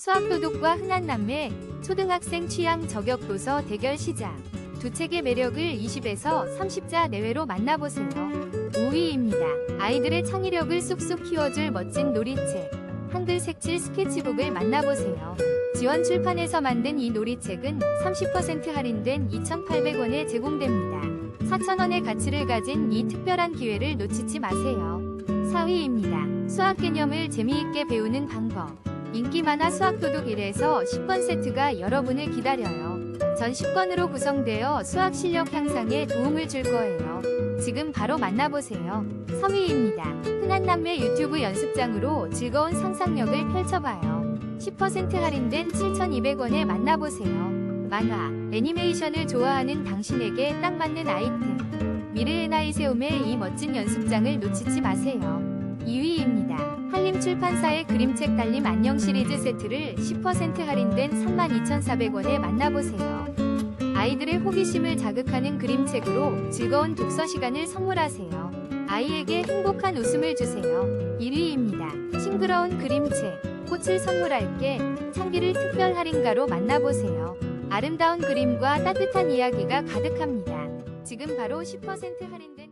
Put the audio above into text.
수학도덕과 흔한 남매, 초등학생 취향 저격 도서 대결 시작. 두 책의 매력을 20에서 30자 내외로 만나보세요. 5위입니다. 아이들의 창의력을 쑥쑥 키워줄 멋진 놀이책. 한글 색칠 스케치북을 만나보세요. 지원 출판에서 만든 이 놀이책은 30% 할인된 2,800원에 제공됩니다. 4,000원의 가치를 가진 이 특별한 기회를 놓치지 마세요. 4위입니다. 수학 개념을 재미있게 배우는 방법. 인기 만화 수학도둑 1에서 10권 세트가 여러분을 기다려요. 전 10권으로 구성되어 수학 실력 향상에 도움을 줄 거예요. 지금 바로 만나보세요. 3위입니다. 흔한 남매 유튜브 연습장으로 즐거운 상상력을 펼쳐봐요. 10% 할인된 7,200원에 만나보세요. 만화, 애니메이션을 좋아하는 당신에게 딱 맞는 아이템. 미래의 나이세움의 이 멋진 연습장을 놓치지 마세요. 2위입니다. 한림출판사의 그림책 달림 안녕 시리즈 세트를 10% 할인된 32,400원에 만나보세요. 아이들의 호기심을 자극하는 그림책으로 즐거운 독서 시간을 선물하세요. 아이에게 행복한 웃음을 주세요. 1위입니다. 싱그러운 그림책. 꽃을 선물할게. 창비를 특별 할인가로 만나보세요. 아름다운 그림과 따뜻한 이야기가 가득합니다. 지금 바로 10% 할인된